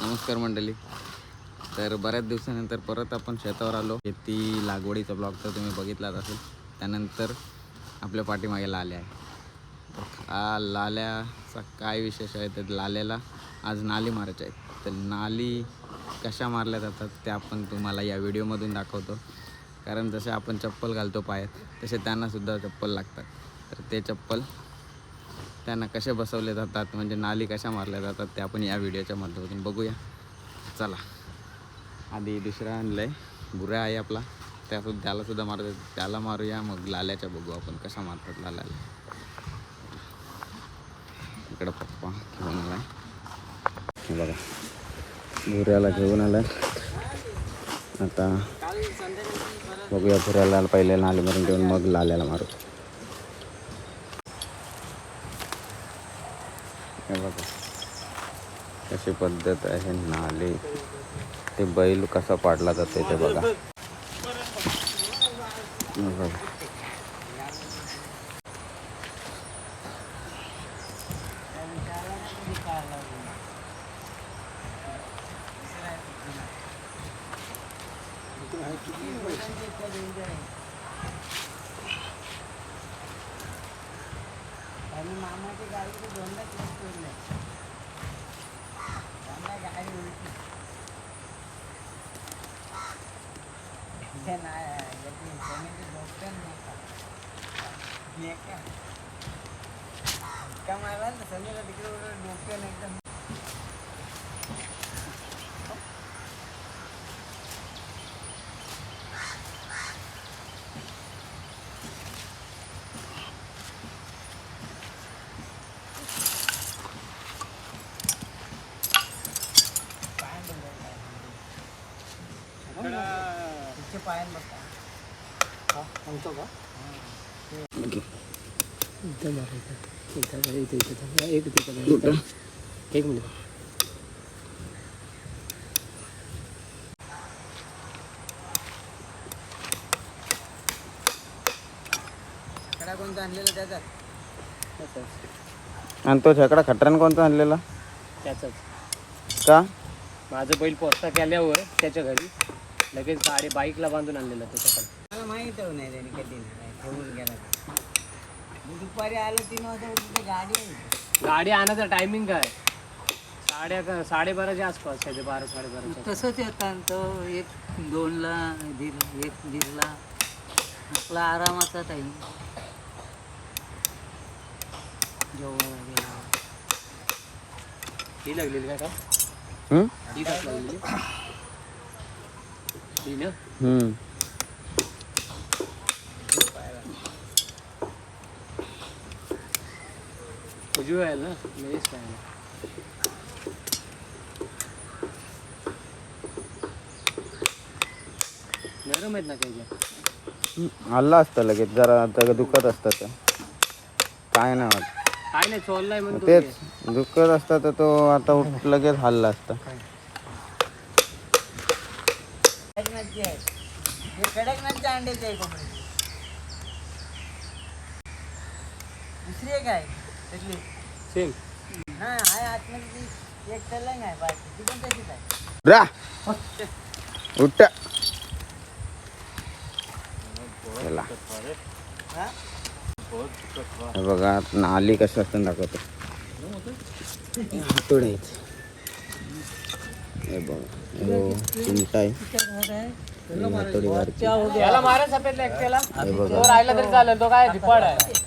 नमस्कार मंडळी. तर बऱ्याच दिवसानंतर परत आपण शेतावर आलो. शेती लागवडीचा ब्लॉग तर तुम्ही बघितलाच असेल. त्यानंतर आपल्या पाठीमागे लाल्या आहे. हा लाल्याचा काय विशेष आहे तर लाल्याला आज नाली मारायच्या आहेत. तर नाली कशा मारल्या जातात ते आपण तुम्हाला या व्हिडिओमधून दाखवतो. कारण जसे आपण चप्पल घालतो पायात तसे त्यांनासुद्धा चप्पल लागतात. तर ते चप्पल त्यांना कसे बसवले जातात म्हणजे नाली कशा मारल्या जातात त्या आपण या व्हिडिओच्या माध्यमातून बघूया. चला. आधी दुसरा आणलं आहे बुरा आहे आपला. त्यासुद्धा त्याला सुद्धा मारत त्याला मारूया. मग लाल्याच्या बघू आपण कशा मारतात लाल्याला इकडं पप्पा घेऊन आलाय. हे बघा. बुऱ्याला घेऊन आलाय. आता बघूया बुऱ्याला पहिले नाली मारून घेऊन मग लाल्याला मारू हे बघा अशी पद्धत आहे नाले. ते बैल कसा पाडला जाते ते बघा. आणि मामाची गाडी दोनदा क्रॉस केली दोनदा गाडी उलटी ते नाही याची जमिनीची डोक्यात नका नेका का मारला ना समीला तिकडे उलट डोक्यानं एकदम पायानं डोक्यात तिचे पायानं बघा सांगतो का? ओके. इथं मारायचं इथं. काय इथं इथं थांब. एक तिथं मिनिट. कोणतं आणलेलं त्याचाच आणि तो छकडा खटऱ्यान कोणता आणलेला? त्याचाच. का? माझं बैल पोचता केल्यावर त्याच्या घरी लगेच गाडी बाईकला बांधून आणलेलं त्याच्याकडे. मला माहीत नाही त्याने कधी नाही ठेवून गेला ते. मी दुपारी आलो तीन वाजता तिथे गाडी गाडी आणायचा टायमिंग काय? साडे अकरा साडेबाराच्या आसपास आहे ते बारा साडेबाराच्या तसंच येतात तो एक दोनला दीड एक दीडला. आपला आरामाचा टाईम जेवण वगैरे ही लागलेली काय का हम्म? ही लागलेली? ही आहे ना. नरम आहेत ना काही हम्म. आला असतं लगेच जरा तर दुखत असतं काय नाही वाटत काय नाही चोरलाय म्हणतो तेच दुखत असतं तर तो आता उठ लगेच हल्ला असता अंड्याचे आहे कोंबडी दुसरी एक आहे. त्यातली सेम. हा आहे आतमध्ये ती एक तलंग आहे बाकी. ती पण तशीच आहे. रा. उठ. चला. हा? हे बघा नाली कसं असतं दाखवतो. हातोडे आहेत. हे बघा. हो चिमटा आहे? हातोडी बारकी याला मारा सफेदला एकट्याला हे बघा. तो राहिला तरी चालेल तो काय धिपाड आहे.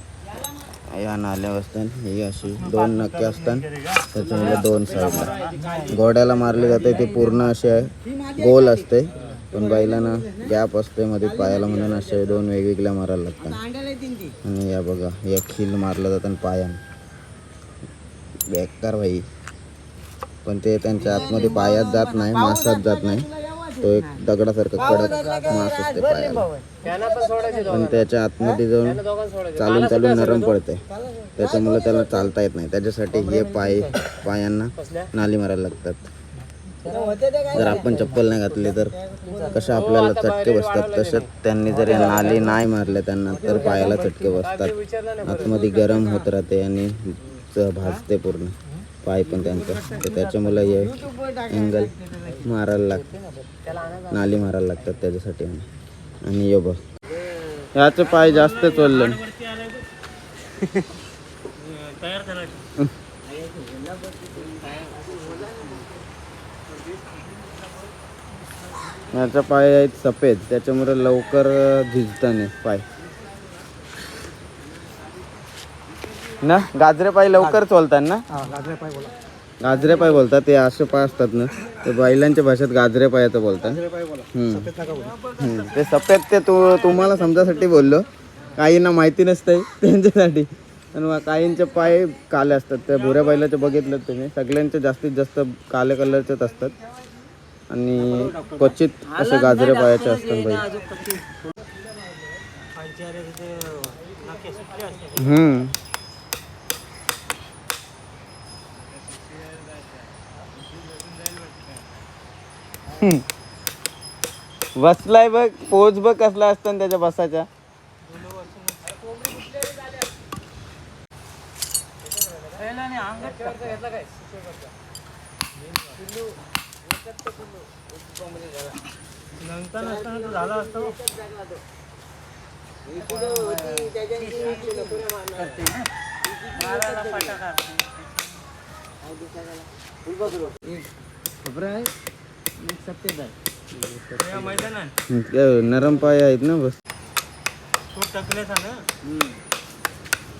या नाल्या असतात ही अशी दोन नक्के असतात त्याच्यामध्ये दोन साईडला. घोड्याला मारले जाते ते पूर्ण असे आहे. गोल असते पण बैलांना गॅप असते मध्ये पायाला म्हणून असे दोन वेगवेगळ्या मारायला लागतात. आणि या बघा या खील मारलं जातं पायान. बेकार भाई पण ते त्यांच्या आतमध्ये पायात जात नाही मासात जात नाही. तो एक दगडासारखं कडक मास असते पायाला. पण त्याच्या आतमध्ये जाऊन चालून चालून नरम पडते त्याच्यामुळे त्याला चालता येत नाही. त्याच्यासाठी हे पाय पायांना नाली मारायला लागतात. जर आपण चप्पल नाही घातली तर कशा आपल्याला चटके बसतात? तसेच त्यांनी जर या नाली नाही मारल्या त्यांना तर पायाला चटके बसतात. आतमध्ये गरम होत राहते आणि भाजते पूर्ण. पाय पण त्यांचा. तर त्याच्यामुळे हे अँगल मारायला लागतं नाली मारायला लागतात त्याच्यासाठी आणि यो बघ. ह्याचं पाय जास्त चोललं. याचा पाय आहेत सफेद. त्याच्यामुळे लवकर झिजतं नाही पाय. ना? गाजरे पाय लवकर चोलतात ना? गाजरे पाय बोलतात ते असे पाय असतात ना. ते बैलांच्या भाषेत गाजरे पायाचं बोलतात. हम्म. हम्म. ते सफेद ते तू तुम्हाला समजासाठी बोललो. काहींना माहिती नसतंय त्यांच्यासाठी. पण मग काहींचे पाय काले असतात. त्या भुऱ्या बैलाचे बघितलं तुम्ही. सगळ्यांचे जास्तीत जास्त काले कलरचेच असतात. आणि क्वचित असे गाजरे पायाचे असतात बैल. हम्म. बसलाय बघ पोच बघ कसला असतो ना त्याच्या बसाच्या खबर आहे? एक सत्तेत आहे नरम पाय आहेत ना बस.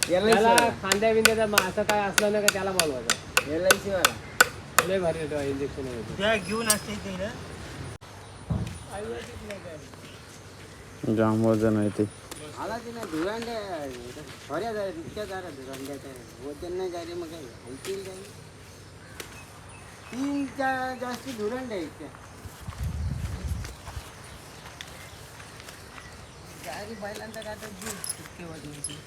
त्याला खांद्या बिंद्याचा असं काय असलं ना का त्याला बोलवायचं? एल आय सी वाला लय भारी इंजेक्शन जाम वजन आहे ते. आला तिने धुरांड्या फऱ्या झाल्या इतक्या झाल्या धुरांड्याच्या वजन नाही झाले मग काय? होतील काय तीन चार जास्ती आहेत त्या. गाडी बैलांचा काय तर जीव इतके वजनाची.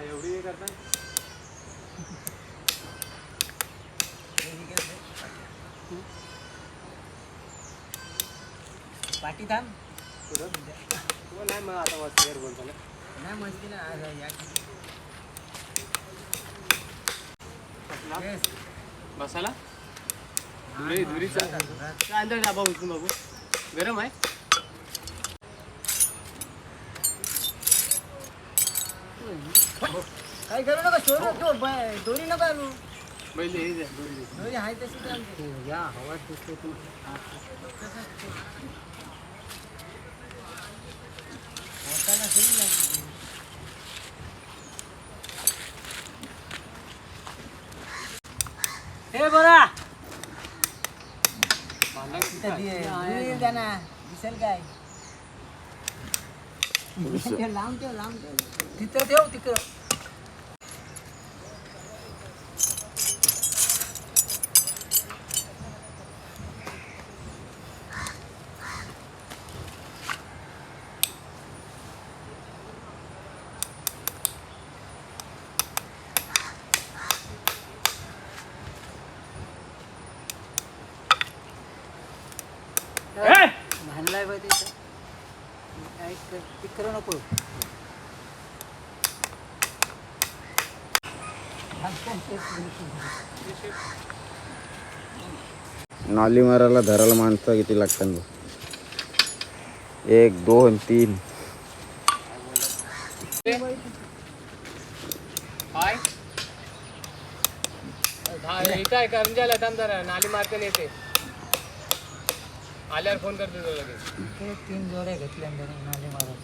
एवढी हे करतात पाठी थांब. तो नाही मग आता वस्तीवर बोलतो ना नाही मस्ती ना आज आहे, या बसाला धुरी धुरीचा काय अंदर डाबा उचलून बाबू गरम आहे काही करू नका सोड तो दोरी नका आणू. पहिले हे द्या, दोरी दे. दोरी आहे तशी आमची. या हवा सुटते तू. हे बरा. दिसेल काय? ठेव, लांब ठेव लांब ठेव. तिथं ठेव तिथं. काय कर- ते करू नको. नाली मारायला धरायला माणसं किती लागतात. एक दोन तीन. काय करंजाला जरा नाली मारते येते. आल्यावर फोन करते तुला लगेच. ते तीन जोड्या घेतल्या नाले मारा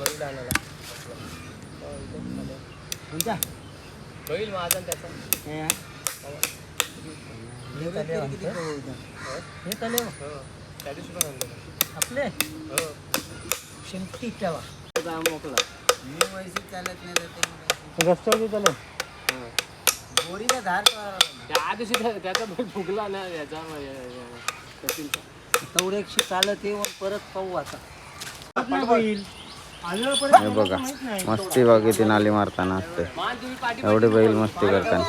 बैल आणायला तुझा बैल माझा आणि त्याचा. हे हा? हे तले म्हणतो. हे तले? हो. हो त्या दिवशी पण आणलं. आपले? हो. शिंपटी ठेवा मोकला मी वैसे चालत नाही तर ते रस्त्यावर चालू बोरीला धार. त्या दिवशी त्या- त्याचा फुगला ना याचा तेवढ्याशी चालत येऊन परत पाहू आता. हे बघा मस्ती बघ किती नाली मारताना असते. एवढे बैल मस्ती करताना.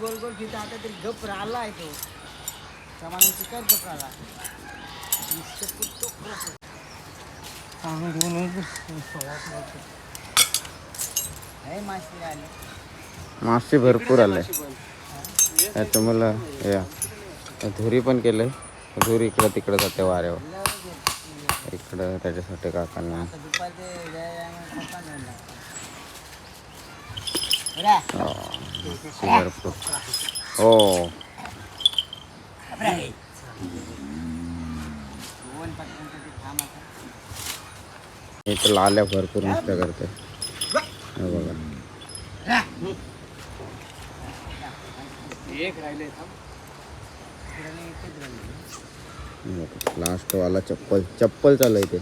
गोल गोल फिरतो आता तरी गप राहिला आहे तो. सामान्याची काय गप राहिला? नुसतं कुठतो मासे भरपूर आले. त्याच्यामुळं या. धुरी पण केलंय. धुरी इकडं तिकडं जाते वाऱ्यावर. इकडं त्याच्यासाठी काकांना. हो, भरपूर. हो. इथं लाल्या भरपूर मस्त करते. बघा. एक राहिले. लास्ट वाला चप्पल चप्पल चालू आहे ते.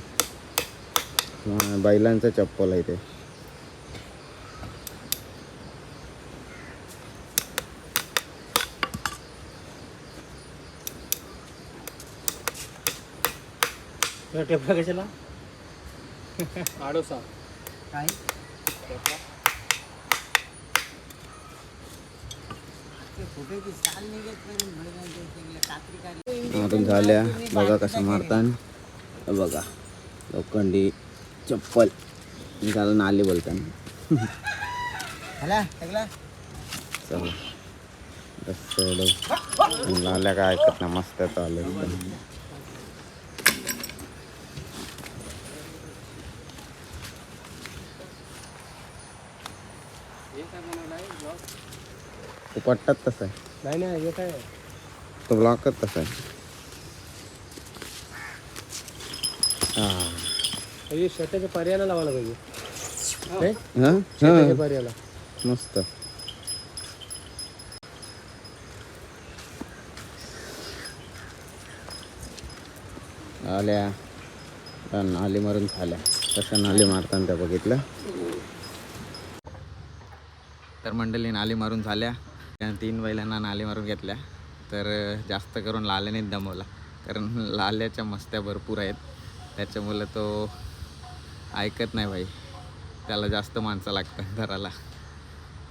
हा, बैलांचं चप्पल आहे ते. टेपला कशाला? आडोसा काय? मारून झाल्या. बघा कसं मारतान. बघा. लोखंडी चप्पल. त्याला नाली बोलताना. चला. लाल्या काय ऐकत ना मस्त चालू एकदम हे काय बनवलाय ब्लॉग तो पट्टात तसा आहे. नाही नाही हे काय? तो ब्लॉकच तसा आहे. हा. हे शर्टाच्या पर्यायाला लावायला पाहिजे. नाही? हा? हा? पर्यायाला. मस्त. आल्या. त्या नाली मारून झाल्या कशा नाली मारताना त्या बघितलं? तर मंडळी नाली मारून झाल्या. तीन बैलांना नाले मारून घेतल्या. तर जास्त करून लाल्यानेच दमवला. कारण लाल्याच्या मस्त्या भरपूर आहेत. त्याच्यामुळं तो ऐकत नाही भाई. त्याला जास्त माणसं लागतात घराला.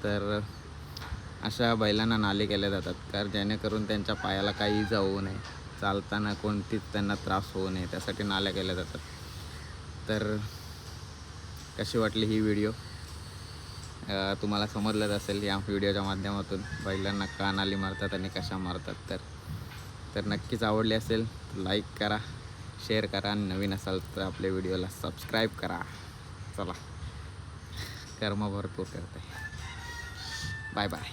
तर अशा बैलांना नाले केले जातात. कारण जेणेकरून त्यांच्या पायाला काही जाऊ नये. चालताना कोणतीच त्यांना त्रास होऊ नये. त्यासाठी नाल्या केल्या जातात. तर कशी वाटली ही व्हिडिओ? तुम्हाला समजलंच असेल या व्हिडिओच्या माध्यमातून. बैलांना का नाली मारतात आणि कशा मारतात तर तर नक्कीच आवडली असेल लाईक करा शेअर करा. आणि नवीन असाल तर आपल्या व्हिडिओला सबस्क्राईब करा. चला. कर्म भरपूर करते. Bye bye